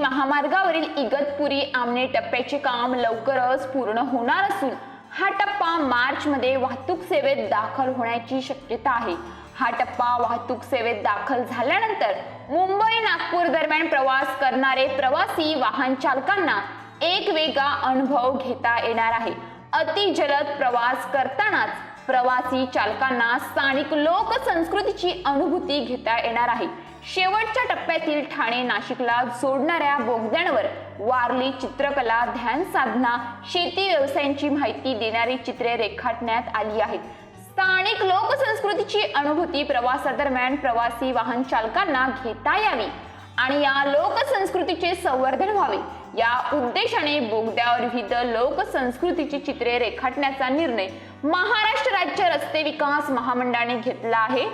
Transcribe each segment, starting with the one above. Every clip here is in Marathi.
महामार्गावरील इगतपुरी आमने टप्प्याचे काम लवकरच पूर्ण होणार असून हा टप्पा मार्च मध्ये वाहतूक सेवेत दाखल होण्याची शक्यता आहे. हा टप्पा वाहतूक सेवेत दाखल झाल्यानंतर मुंबई नागपूर दरम्यान प्रवास करणारे प्रवासी वाहन चालकांना एक वेगळा अनुभव घेता येणार आहे. अति जलद प्रवास करतानाच प्रवासी चालकांना स्थानिक लोकसंस्कृतीची अनुभूती घेता येणार आहे. शेवटच्या टप्प्यातील ठाणे नाशिकला जोडणाऱ्या बोगद्यांवर वारली चित्रकला ध्यान साधना शेती व्यवसायांची माहिती देणारी चित्रे रेखाटण्यात आली आहेत. स्थानिक लोकसंस्कृतीची अनुभूती प्रवासादरम्यान प्रवासी वाहन चालकांना घेता यावी आणि या लोकसंस्कृतीचे संवर्धन व्हावे. या उद्देशाने बोगद्यावर विविध लोकसंस्कृतीची चित्रे रेखाटण्याचा निर्णय महाराष्ट्र राज्य रस्ते विकास महामंडळाने घेतला आहे.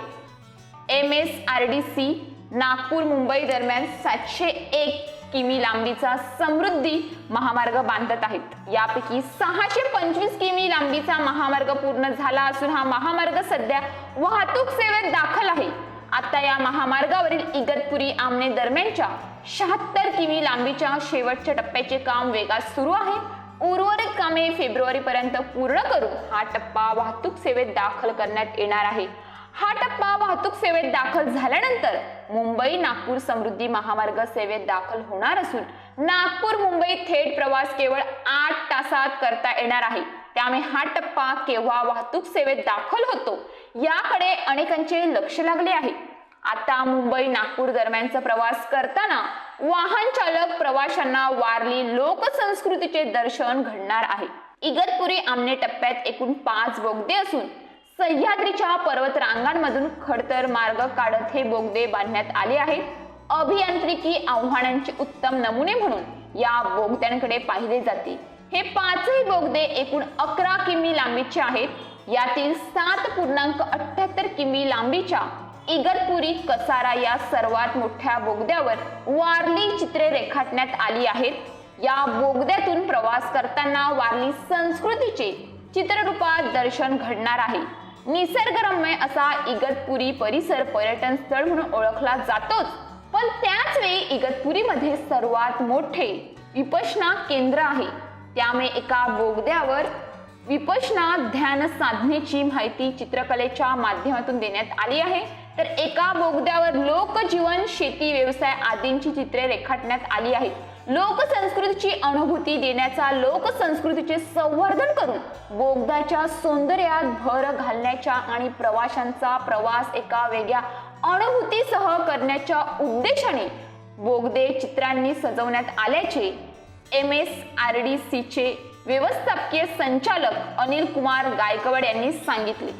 M S R D C Nagpur Mumbai दरम्यान सातशे एक किमी लांबीचा समृद्धी महामार्ग बांधत आहेत. यापैकी सहाशे पंचवीस किमी लांबीचा महामार्ग पूर्ण झाला असून हा महामार्ग सध्या वाहतूक सेवेत दाखल आहे. आता या महामार्गावरील इगतपुरी आमने दरम्यानच्या शहात्तर किमी लांबीच्या शेवटच्या टप्प्याचे काम वेगात सुरू आहे. उर्वरित कामे फेब्रुवारी पर्यंत पूर्ण करून हा टप्पा वाहतूक सेवेत दाखल करण्यात येणार आहे. हा टप्पा वाहतूक सेवेत दाखल झाल्यानंतर मुंबई नागपूर समृद्धी महामार्ग सेवेत दाखल होणार असून नागपूर मुंबई थेट प्रवास केवळ आठ तासात करता येणार आहे. त्यामुळे हा टप्पा केव्हा वाहतूक सेवेत दाखल होतो याकडे अनेकांचे लक्ष लागले आहे. आता मुंबई नागपूर दरम्यानचा प्रवास करताना वाहन चालक प्रवाशांना वारली लोकसंस्कृतीचे दर्शन घडणार आहे. इगतपुरी आमने टप्प्यात एकूण पाच बोगदे असून सह्याद्रीच्या पर्वत रांगांमधून खडतर मार्ग काढत हे बोगदे बांधण्यात आले आहेत. अभियांत्रिकी आव्हानांचे उत्तम नमुने म्हणून या बोगद्यांकडे पाहिले जाते. हे पाचही बोगदे एकूण अकरा किमी लांबीचे आहेत. यातील सात पूर्णांक अठ्याहत्तर किमी लांबीच्या इगतपुरी कसारा या सर्वात मोठ्या बोगद्यावर वारली चित्रे रेखाटण्यात आली आहेत. या बोगद्यातून प्रवास करताना वारली संस्कृतीचे चित्ररूपात दर्शन घडणार आहे. निसर्गरम्य असा इगतपुरी परिसर पर्यटन स्थळ म्हणून ओळखला जातोच. पण त्याच वेळी इगतपुरीमध्ये सर्वात मोठे विपशना केंद्र आहे. त्यामुळे एका बोगद्यावर विपशना ध्यान साधनेची माहिती चित्रकलेच्या माध्यमातून देण्यात आली आहे. तर एका बोगद्यावर लोकजीवन शेती व्यवसाय आदींची चित्रे रेखाटण्यात आली आहेत. लोकसंस्कृतीची अनुभूती देण्याचा लोकसंस्कृतीचे संवर्धन करून बोगद्याच्या सौंदर्यात भर घालण्याच्या आणि प्रवाशांचा प्रवास एका वेगळ्या अनुभूतीसह करण्याच्या उद्देशाने बोगदे चित्रांनी सजवण्यात आल्याचे एम एस आर डी सीचे व्यवस्थापकीय संचालक अनिल कुमार गायकवाड यांनी सांगितले.